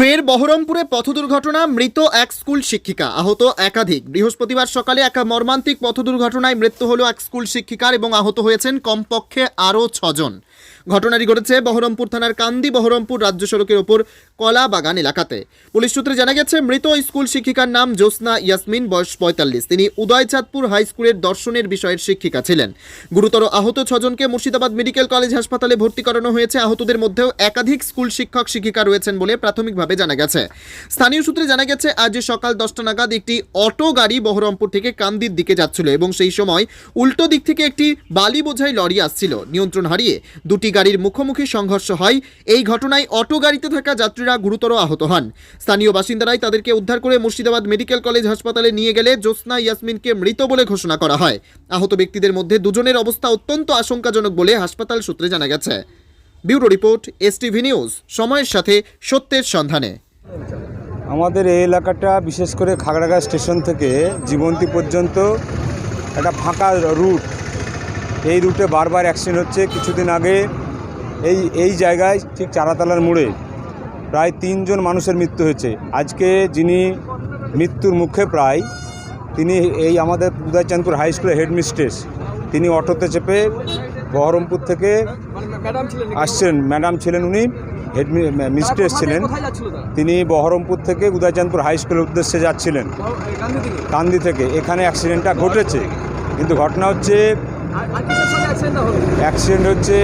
ফের বহরমপুরে পথ দুর্ঘটনা মৃত এক স্কুল শিক্ষিকা। আহত একাধিক। বৃহস্পতিবার সকালে এক মর্মান্তিক পথ দুর্ঘটনায় মৃত্যু হল এক স্কুল শিক্ষিকার এবং আহত হয়েছেন কমপক্ষে আরও ছজন। ঘটনাটি ঘটেছে বহরমপুর থানার কান্দি বহরমপুর রাজ্য সড়কের ওপর কলা বাগান এলাকাতে। পুলিশ সূত্রে জানা গেছে, মৃত স্কুল শিক্ষিকার নাম জ্যোৎস্না ইয়াসমিন, বয়স পঁয়তাল্লিশ। তিনি উদয়চাঁদপুর হাই স্কুলের দর্শনের বিষয়ের শিক্ষিকা ছিলেন। গুরুতর আহত ছজনকে মুর্শিদাবাদ মেডিকেল কলেজ হাসপাতালে ভর্তি করানো হয়েছে। আহতদের মধ্যেও একাধিক স্কুল শিক্ষক শিক্ষিকা রয়েছেন বলে প্রাথমিকভাবে জানা গেছে। স্থানীয় সূত্রে জানা গেছে, আজ সকাল দশটা নাগাদ একটি অটো গাড়ি বহরমপুর থেকে কান্দির দিকে যাচ্ছিল এবং সেই সময় উল্টো দিক থেকে একটি বালি বোঝাই লরি আসছিল। নিয়ন্ত্রণ হারিয়ে দুটি গাড়ির মুখোমুখি সংঘর্ষ হয়। এই ঘটনায় অটো গাড়িতে থাকা যাত্রীরা গুরুতর আহত হন। স্থানীয় বাসিন্দারাই তাদেরকে উদ্ধার করে মুর্শিদাবাদ মেডিকেল কলেজ হাসপাতালে নিয়ে গেলে জ্যোৎস্না ইয়াসমিনকে মৃত বলে ঘোষণা করা হয়। আহত ব্যক্তিদের মধ্যে দুজনের অবস্থা অত্যন্ত আশঙ্কাজনক বলে হাসপাতাল সূত্রে জানা গেছে। ব্যুরো রিপোর্ট, এসটিভি নিউজ, সময়ের সাথে সত্যের সন্ধানে। আমাদের এই এলাকাটা বিশেষ করে খাগড়াগাঁ স্টেশন থেকে জীবন্তী পর্যন্ত একটা ফাঁকা রুট। এই রুটে বারবার অ্যাক্সিডেন্ট হচ্ছে। কিছুদিন আগে এই এই জায়গায় ঠিক চারাতলার মোড়ে প্রায় তিনজন মানুষের মৃত্যু হয়েছে। আজকে যিনি মৃত্যুর মুখে প্রায় তিনি এই আমাদের উদয়চাঁদপুর হাই স্কুলের হেডমিস্ট্রেস, তিনি অটোতে চেপে বহরমপুর থেকে আসছেন। ম্যাডাম ছিলেন উনি হেড মিস্ট্রেস ছিলেন। তিনি বহরমপুর থেকে উদয়চাঁদপুর হাই স্কুলের উদ্দেশ্যে যাচ্ছিলেন। কান্দি থেকে? এখানে অ্যাক্সিডেন্টটা ঘটেছে। কিন্তু ঘটনা হচ্ছে অ্যাক্সিডেন্ট হচ্ছে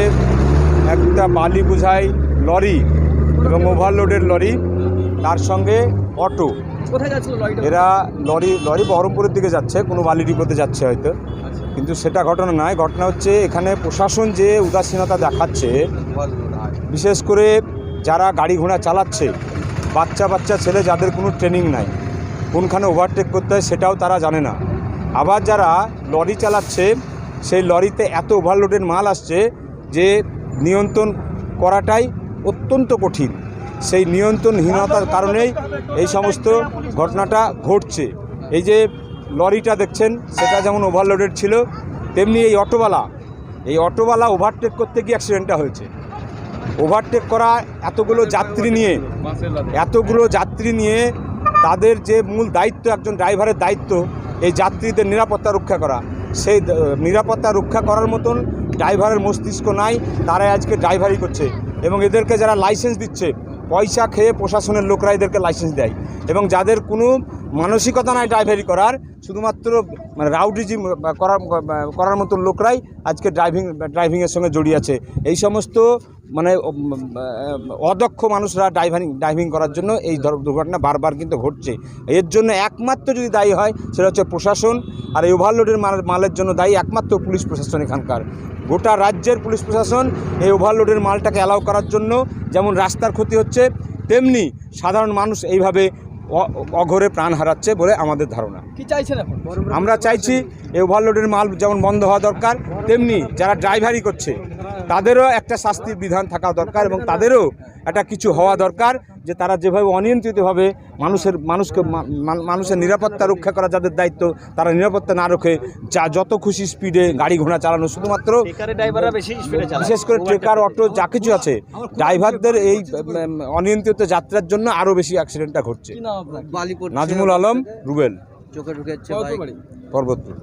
একটা বালি বোঝাই লরি এবং ওভারলোডের লরি তার সঙ্গে অটো। এরা লরি লরি বহরমপুরের দিকে যাচ্ছে কোনো বালি ডিপোতে যাচ্ছে হয়তো। কিন্তু সেটা ঘটনা নয়, ঘটনা হচ্ছে এখানে প্রশাসন যে উদাসীনতা দেখাচ্ছে, বিশেষ করে যারা গাড়ি ঘোড়া চালাচ্ছে, বাচ্চা বাচ্চা ছেলে যাদের কোনো ট্রেনিং নাই, কোনখানে ওভারটেক করতে হয় সেটাও তারা জানে না। আবার যারা লরি চালাচ্ছে, সেই লরিতে এত ওভারলোডেড মাল আসছে যে নিয়ন্ত্রণ করাটাই অত্যন্ত কঠিন। সেই নিয়ন্ত্রণহীনতার কারণেই এই সমস্ত ঘটনাটা ঘটছে। এই যে লরিটা দেখছেন, সেটা যেমন ওভারলোডেড ছিল, তেমনি এই অটোওয়ালা এই অটোওয়ালা ওভারটেক করতে গিয়ে অ্যাক্সিডেন্টটা হয়েছে। ওভারটেক করা এতগুলো যাত্রী নিয়ে, এতগুলো যাত্রী নিয়ে তাদের যে মূল দায়িত্ব, একজন ড্রাইভারের দায়িত্ব, এই যাত্রীদের নিরাপত্তা রক্ষা করা। সেই নিরাপত্তা রক্ষা করার মতন ড্রাইভারের মস্তিষ্ক নাই, তারাই আজকে ড্রাইভারি করছে। এবং এদেরকে যারা লাইসেন্স দিচ্ছে, পয়সা খেয়ে প্রশাসনের লোকরা এদেরকে লাইসেন্স দেয়। এবং যাদের কোনো মানসিকতা নাই ড্রাইভারি করার, শুধুমাত্র মানে রাউডিজি করার করার মতো লোকরাই আজকে ড্রাইভিং ড্রাইভিংয়ের সঙ্গে জড়িয়ে আছে। এই সমস্ত মানে অদক্ষ মানুষরা ড্রাইভারিং ড্রাইভিং করার জন্য এই দুর্ঘটনা বারবার কিন্তু ঘটছে। এর জন্য একমাত্র যদি দায়ী হয়, সেটা হচ্ছে প্রশাসন, আর এই ওভারলোডের মাল, মালের জন্য দায়ী একমাত্র পুলিশ প্রশাসন এখানকার। গোটা রাজ্যের পুলিশ প্রশাসন এই ওভারলোডের মালটাকে অ্যালাউ করার জন্য, যেমন রাস্তার ক্ষতি হচ্ছে, তেমনি সাধারণ মানুষ এইভাবে অঘরে প্রাণ হারাচ্ছে বলে আমাদের ধারণা। কি চাইছেন এখন? আমরা চাইছি এই ওভারলোডের মাল যেমন বন্ধ হওয়া দরকার তেমনি যারা ড্রাইভারি করছে তাদেরও একটা শাস্তির বিধান থাকা দরকার এবং তাদেরও একটা কিছু হওয়া দরকার যে তারা যেভাবে অনিয়ন্ত্রিতভাবে মানুষের মানুষকে মানুষের নিরাপত্তা রক্ষা করা যাদের দায়িত্ব তারা নিরাপত্তা না রখে যা যত খুশি স্পিডে গাড়ি ঘোড়া চালানো শুধুমাত্র ড্রাইভাররা বেশি স্পিডে বিশেষ করে ট্রেকার অটো যা কিছু আছে ড্রাইভারদের এই অনিয়ন্ত্রিত যাত্রার জন্য আরও বেশি অ্যাক্সিডেন্টটা ঘটছে। কি নাম আপনার? বালিপুর নাজমুল আলম রুবেল। চোখে ঢুকেছে কত পর্বতপুর।